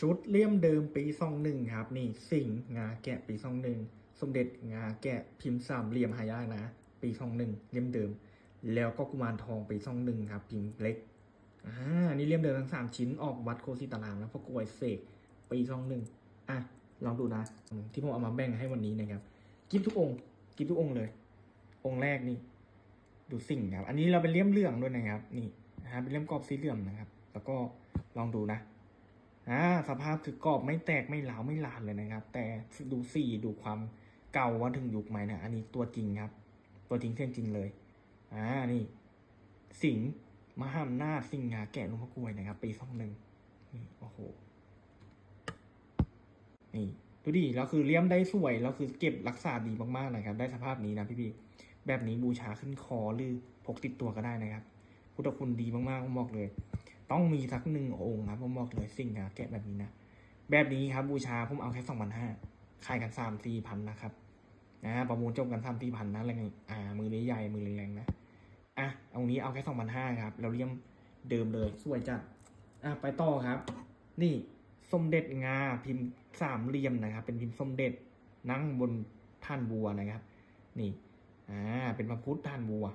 ชุดเลี่ยมเดิมปีสองหนึ่งครับ นี่สิงห์งาแกะปีสองหนึ่งสมเด็จงาแกะพิมพ์สามเหลี่ยมหายากนะ ปีสองหนึ่งเลี่ยมเดิม แล้วก็กุมารทองปีสองหนึ่งครับ พิมพ์เล็กอ่านี่เลี่ยมเดิมทั้งสามชิ้นออกวัดโคสิตารามนะพระกรวยเสกปีสองหนึ่งอะลองดูนะที่ผมเอามาแบ่งให้วันนี้นะครับกิฟทุกองค์กิฟทุกองค์เลย องค์แรกนี่ ดูสิ่งห์ครับ อันนี้เราเป็นเลี่ยมเหลืองด้วยนะครับ นี่นะฮะเป็นเลี่ยมกรอบสีเหลืองนะครับ แล้วก็ลองดูนะ อ่าสภาพคือกรอบไม่แตกไม่หลาวไม่ลานเลยนะครับ แต่ดูสีดูความเก่าว่าถึงยุคใหม่นะอันนี้ตัวจริงครับ ตัวจริงเส้นจริงเลยอ่านี่ สิงห์มหาอำนาจสิงหาแกะลุงพ่อกลวยนะครับ ปีสองหนึ่งนี่โอ้โหนี่ดูดิแล้วคือเลี้ยมได้สวยแล้วคือเก็บรักษาดีมากๆนะครับ ได้สภาพนี้นะพี่ๆแบบนี้บูชาขึ้นคอหรือพกติดตัวก็ได้นะครับ พุทธคุณดีมากๆผมบอกเลย ต้องมีสักหนึ่งองค์ครับผมบอกเลยสิ่งนะแกะแบบนี้นะแบบนี้ครับบูชาผมเอาแค่สองพันห้าขายกันสามสี่พันนะครับนะประมูลจบกันสามสี่พันนะแรงอ่า มือใหญ่มือแรงๆนะอะเอานี้เอาแค่สองพันห้าครับ เราเลี่ยมเดิมเลยสวยจัดอะไปต่อครับ นี่สมเด็จงาพิมพ์สามเหลี่ยมนะครับ เป็นพิมพ์สมเด็จนั่งบนท่านบัวนะครับ นี่อ่าเป็นพระพุทธท่านบัว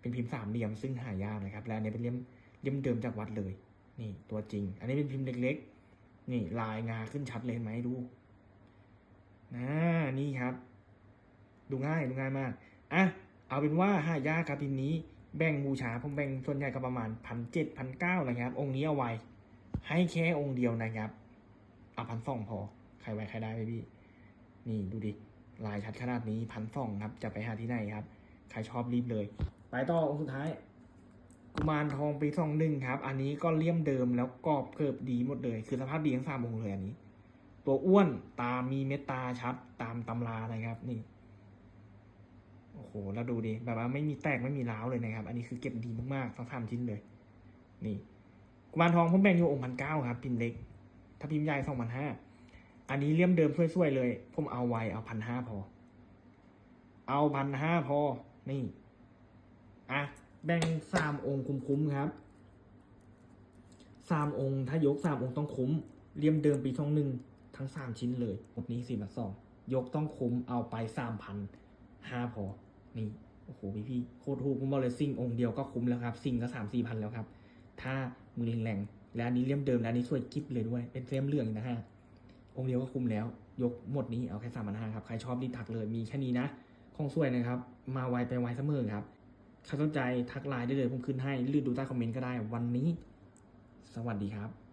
เป็นพิมพ์สามเหลี่ยมซึ่งหายากนะครับ และอันนี้เป็นเลี่ยม เล่มเดิมจากวัดเลย นี่ตัวจริง อันนี้เป็นพิมพ์เล็กๆ นี่ลายงาขึ้นชัดเลยเห็นไหมดูนะนี่ครับ ดูง่ายดูง่ายมากอะเอาเป็นว่าห้ายาครับพิมพ์นี้แบ่งบูชาผมแบ่งส่วนใหญ่ก็ประมาณพันเจ็ดพันเก้านะครับ องค์นี้เอาไว้ ให้แค่องค์เดียวนะครับเอาพันสองพอ ใครไว้ใครได้ไหมพี่ นี่ดูดิ ลายชัดขนาดนี้พันสองครับ จะไปหาที่ไหนครับ ใครชอบรีบเลย ไปต่อองค์สุดท้าย กุมารทองปีสองหนึ่งครับ อันนี้ก็เลี่ยมเดิมแล้วกรอบเกิบดีหมดเลย คือสภาพดีทั้งสามองค์เลยอันนี้ ตัวอ้วนตามีเม็ดตาชัดตามตำรานะครับนี่โอ้โหแล้วดูดิแบบว่าไม่มีแตกไม่มีร้าวเลยนะครับ อันนี้คือเก็บดีมากๆทั้งสามชิ้นเลย นี่กุมารทองผมแบ่งอยู่องค์พันเก้าครับพิมพ์เล็ก ถ้าพิมพ์ใหญ่สองพันห้าอันนี้เลี่ยมเดิมช่วยๆเลย ผมเอาไว้เอาพันห้าพอ เอาพันห้าพอ นี่ อะ แบ่งสามองค์คุ้มๆครับสามองค์ถ้ายกสามองค์ต้องคุ้มเลี่ยมเดิมปีช่องหนึ่งทั้งสามชิ้นเลยหมดนี้สี่บาทสองยกต้องคุ้มเอาไปสามพันห้าพอนี่โอ้โหพี่พี่โคตรถูกผมบอกเลยซิ่งองค์เดียวก็คุ้มแล้วครับซิ่งก็สามสี่พันแล้วครับ ถ้ามือแรงๆและอันนี้เลี่ยมเดิมและอันนี้สวยกิ๊บเลยด้วย เป็นเลี่ยมเหลืองนะฮะองค์เดียวก็คุ้มแล้ว ยกหมดนี้เอาแค่สามพันห้าครับใครชอบรีบทักเลยมีแค่นี้นะของสวยนะครับ มาไวไปไวเสมอครับ ใครสนใจทักไลน์ได้เลยผมขึ้นให้หรือดูใต้คอมเมนต์ก็ได้วันนี้ สวัสดีครับ